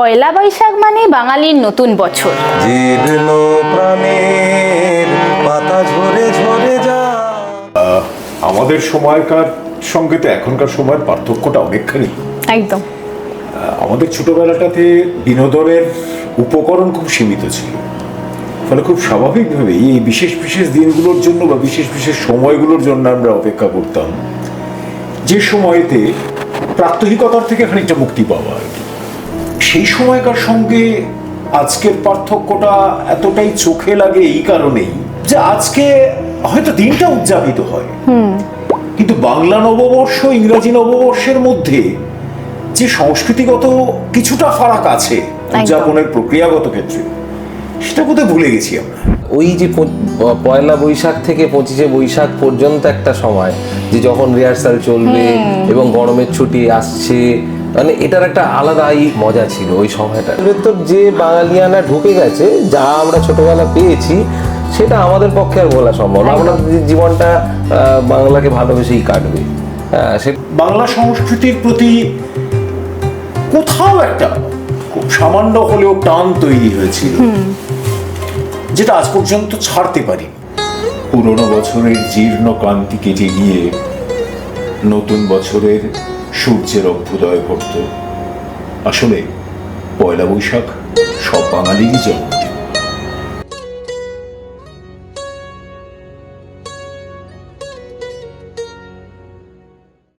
পয়লা বৈশাখ মানে বাঙালির নতুন বছর। পাতা ঝরে ঝরে আমাদের সময়কার সঙ্গে তো এখনকার সময়ের পার্থক্যটা অনেকখানি। একদম। আমাদের ছোটবেলাটাতে বিনোদনের উপকরণ খুব সীমিত ছিল। ফলে খুব স্বাভাবিকভাবেই এই বিশেষ বিশেষ দিনগুলোর জন্য বা বিশেষ বিশেষ সময়গুলোর জন্য আমরা অপেক্ষা করতাম। যে সময়তে প্রাত্যহিকতার থেকে খানিকটা মুক্তি পাওয়া আর কি। সেই সময়কার সঙ্গে আজকের পার্থক্যটা এতটাই চোখে লাগে এই কারণেই যে আজকে হয়তো দিনটা উদযাপিত হয়। কিন্তু বাংলা নববর্ষ ইংরাজি নববর্ষের মধ্যে যে সংস্কৃতিগত কিছুটা ফারাক আছে উদযাপনের প্রক্রিয়াগত ক্ষেত্রে সেটা বোধহয় ভুলে গেছি আমরা। ওই যে পয়লা বৈশাখ থেকে পঁচিশে বৈশাখ পর্যন্ত একটা সময় যে যখন রিহার্সাল চলবে এবং গরমের ছুটি আসছে মানে এটার একটা আলাদাই মজা ছিল ওই সময়টা ভেতর যে বাঙালিয়ানা ঢুকে গেছে যা আমরা ছোটবেলা পেয়েছি সেটা আমাদের পক্ষে আর বলা সম্ভব না। আমরা জীবনটা বাংলাকে ভালোবেসেই কাটবে। সে বাংলা সংস্কৃতির প্রতি কোথাও একটা খুব সামান্য হলেও টান তৈরি হয়েছিল যেটা আজ পর্যন্ত ছাড়তে পারি। পুরনো বছরের জীর্ণ ক্লান্তি কেটে গিয়ে নতুন বছরের সূর্যের অভ্যুদয় ঘটত আসলে পয়লা বৈশাখ সব বাঙালিরই জন্ম।